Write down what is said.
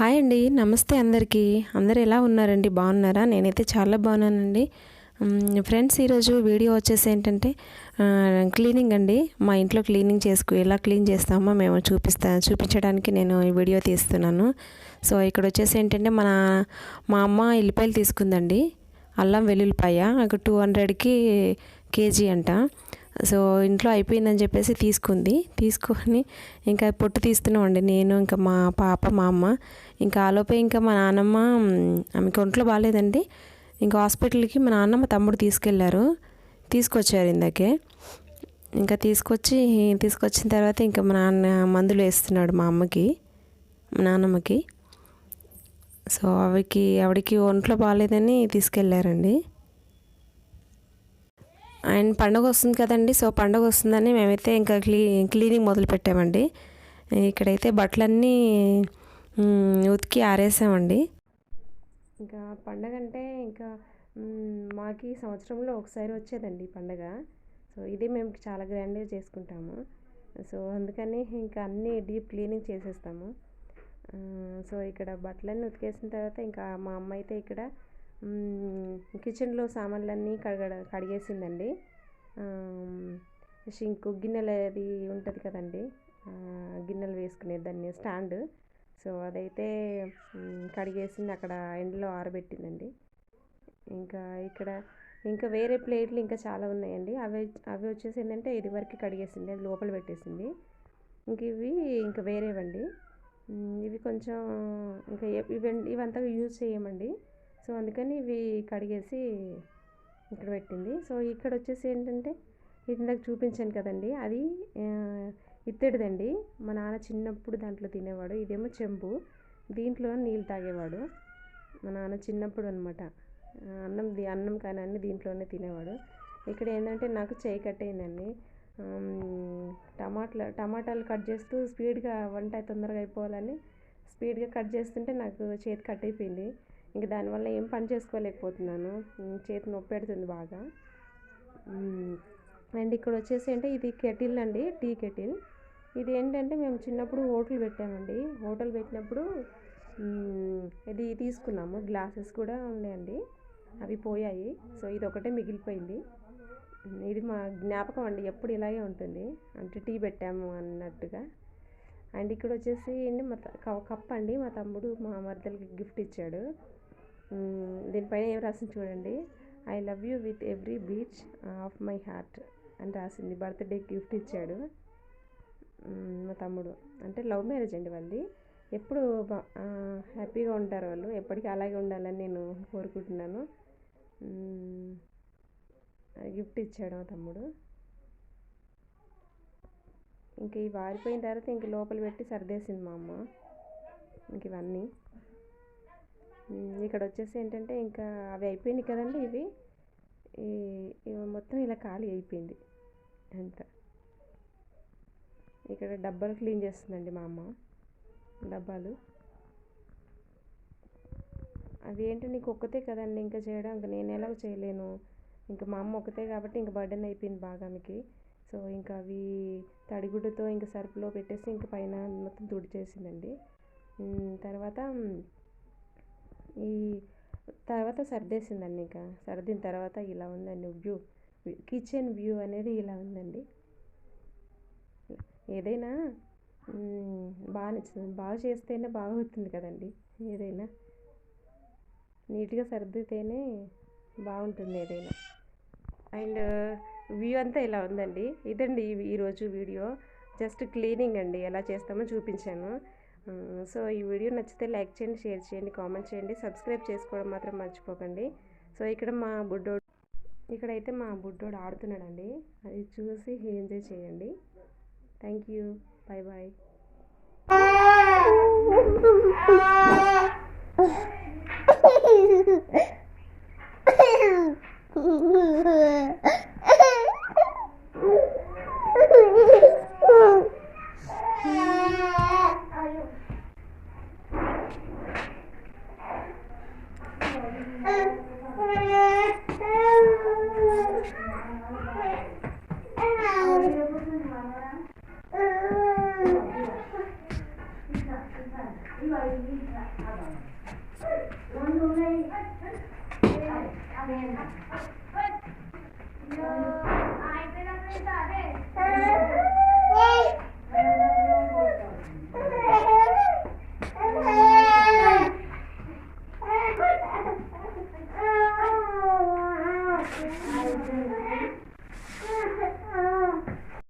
Hi అండి. నమస్తే అందరికీ. అందరు ఎలా ఉన్నారండి? బాగున్నారా? నేనైతే చాలా బాగున్నానండి. ఫ్రెండ్స్ ఈరోజు వీడియో వచ్చేసి ఏంటంటే క్లీనింగ్ అండి. మా ఇంట్లో క్లీనింగ్ చేసుకు ఎలా క్లీన్ చేస్తామో మేము చూపిస్తా చూపించడానికి నేను ఈ వీడియో తీస్తున్నాను. సో ఇక్కడ వచ్చేసి ఏంటంటే మన మా అమ్మ ఎల్లిపాయలు తీసుకుందండి. అల్లం వెల్లుల్లిపాయ ఒక టూ హండ్రెడ్కి కేజీ అంట. సో ఇంట్లో అయిపోయిందని చెప్పేసి తీసుకుంది. తీసుకొని ఇంకా పొట్టు తీస్తున్నామండి. నేను ఇంకా మా పాప మా అమ్మ ఇంకా ఆలోపే ఇంకా మా నాన్నమ్మ ఆమెకి ఒంట్లో బాగాలేదండి ఇంకా హాస్పిటల్కి మా నాన్నమ్మ తమ్ముడు తీసుకెళ్ళారు. తీసుకొచ్చారు ఇందాకే. ఇంకా తీసుకొచ్చి తీసుకొచ్చిన తర్వాత ఇంకా మా నాన్న మందులు వేస్తున్నాడు మా అమ్మకి మా నాన్నమ్మకి. సో ఆవికి ఆవిడకి ఒంట్లో బాగాలేదని తీసుకెళ్ళారండి అండ్ పండగ వస్తుంది కదండి సో పండగ వస్తుందని మేమైతే ఇంకా క్లీ క్లీనింగ్ మొదలు పెట్టామండి. ఇక్కడైతే బట్టలన్నీ ఉతికి ఆరేసామండి. ఇంకా పండగ అంటే ఇంకా మాకు మాకి సంవత్సరంలో ఒకసారి వచ్చేదండి పండగ. సో ఇది మేము చాలా గ్రాండ్గా చేసుకుంటాము. సో అందుకని ఇంకా అన్నీ డీప్ క్లీనింగ్ చేసేస్తాము. సో ఇక్కడ బట్టలన్నీ ఉతికేసిన తర్వాత ఇంకా మా అమ్మ అయితే ఇక్కడ కిచెన్లో సామాన్లన్నీ కడగ కడిగేసిందండి. షింకు గిన్నెలు అది ఉంటుంది కదండి. గిన్నెలు వేసుకునే దాన్ని స్టాండ్. సో అదైతే కడిగేసింది అక్కడ ఎండలో ఆరబెట్టిందండి. ఇంకా ఇక్కడ ఇంకా వేరే ప్లేట్లు ఇంకా చాలా ఉన్నాయండి. అవి అవి వచ్చేసి ఏంటంటే ఇది వరకు కడిగేసింది అది లోపల పెట్టేసింది. ఇంక ఇవి ఇంకా వేరేవండి. ఇవి కొంచెం ఇంకా ఇవి ఇవంతా యూజ్ చేయమండి. సో అందుకని ఇవి కడిగేసి ఇక్కడ పెట్టింది. సో ఇక్కడ వచ్చేసి ఏంటంటే ఇది ఇందాక చూపించాను కదండి. అది ఇత్తడిదండి. మా నాన్న చిన్నప్పుడు దాంట్లో తినేవాడు. ఇదేమో చెంబు. దీంట్లో నీళ్ళు తాగేవాడు. మా నాన్న చిన్నప్పుడు అనమాట అన్నం ది అన్నం కానీ అన్ని దీంట్లోనే తినేవాడు. ఇక్కడ ఏంటంటే నాకు చేయి కట్టయిందండి టమాటాలు టమాటాలు కట్ చేస్తూ స్పీడ్గా వంట తొందరగా అయిపోవాలని స్పీడ్గా కట్ చేస్తుంటే నాకు చేతి కట్ అయిపోయింది. ఇంక దానివల్ల ఏం పని చేసుకోలేకపోతున్నాను. చేతి నొప్పి పెడుతుంది బాగా. అండ్ ఇక్కడ వచ్చేసి అంటే ఇది కెటిల్ అండి టీ కెటిల్. ఇది ఏంటంటే మేము చిన్నప్పుడు హోటల్ పెట్టామండి. హోటల్ పెట్టినప్పుడు ఇది తీసుకున్నాము. గ్లాసెస్ కూడా ఉన్నాయండి అవి పోయాయి. సో ఇది ఒకటే మిగిలిపోయింది. ఇది మా జ్ఞాపకం అండి. ఎప్పుడు ఇలాగే ఉంటుంది. అంటే టీ పెట్టాము అన్నట్టుగా. అండ్ ఇక్కడ వచ్చేసి ఏంటి మా త- క- కప్ అండి. మా తమ్ముడు మా మరదలకి గిఫ్ట్ ఇచ్చాడు. దీనిపైన ఏం రాసింది చూడండి. I love you with every beach of my heart అని రాసింది. బర్త్డే గిఫ్ట్ ఇచ్చాడు. మా తమ్ముడు. అంటే లవ్ మ్యారేజ్ అండి వాళ్ళది. ఎప్పుడు హ్యాపీగా ఉంటారు వాళ్ళు. ఎప్పటికీ అలాగే ఉండాలని నేను కోరుకుంటున్నాను. గిఫ్ట్ ఇచ్చాడు మా తమ్ముడు. ఇంక ఇవి ఆరిపోయిన తర్వాత ఇంక లోపల పెట్టి సర్దేసింది మా అమ్మ. ఇంక ఇవన్నీ. ఇక్కడ వచ్చేసి ఏంటంటే ఇంకా అవి అయిపోయినాయి కదండి ఇవి. ఈ ఇవి మొత్తం ఇలా ఖాళీ అయిపోయింది అంత. ఇక్కడ డబ్బాలు క్లీన్ చేస్తుందండి మా అమ్మ డబ్బాలు. అవి ఏంటో నీకు ఒక్కతే కదండి ఇంకా చేయడం ఇంకా నేను ఎలా చేయలేను. ఇంకా మా అమ్మ ఒక్కతే కాబట్టి ఇంకా బర్డెన్ అయిపోయింది బాగా ఆమెకి. సో ఇంకా అవి తడిగుడ్డతో ఇంకా సరుపులో పెట్టేసి ఇంకా పైన మొత్తం తుడిచేసిందండి. తర్వాత ఈ తర్వాత సర్దేసిందండి ఇంకా. సర్దిన తర్వాత ఇలా ఉందండి వ్యూ. కిచెన్ వ్యూ అనేది ఇలా ఉందండి. ఏదైనా బాగా నచ్చింది. బాగా చేస్తేనే బాగా అవుతుంది కదండి. ఏదైనా నీట్గా సర్దితేనే బాగుంటుంది ఏదైనా. అండ్ వ్యూ అంతా ఇలా ఉందండి. ఇదండి ఈరోజు వీడియో. జస్ట్ క్లీనింగ్ అండి. ఎలా చేస్తామో చూపించాను. సో ఈ వీడియో నచ్చితే లైక్ చేయండి షేర్ చేయండి కామెంట్ చేయండి. సబ్స్క్రైబ్ చేసుకోవడం మాత్రం మర్చిపోకండి. సో ఇక్కడ మా బుడ్డోడు ఇక్కడైతే మా బుడ్డోడు ఆడుతున్నాడండి. అది చూసి ఎంజాయ్ చేయండి. Thank you. Bye bye Thank you.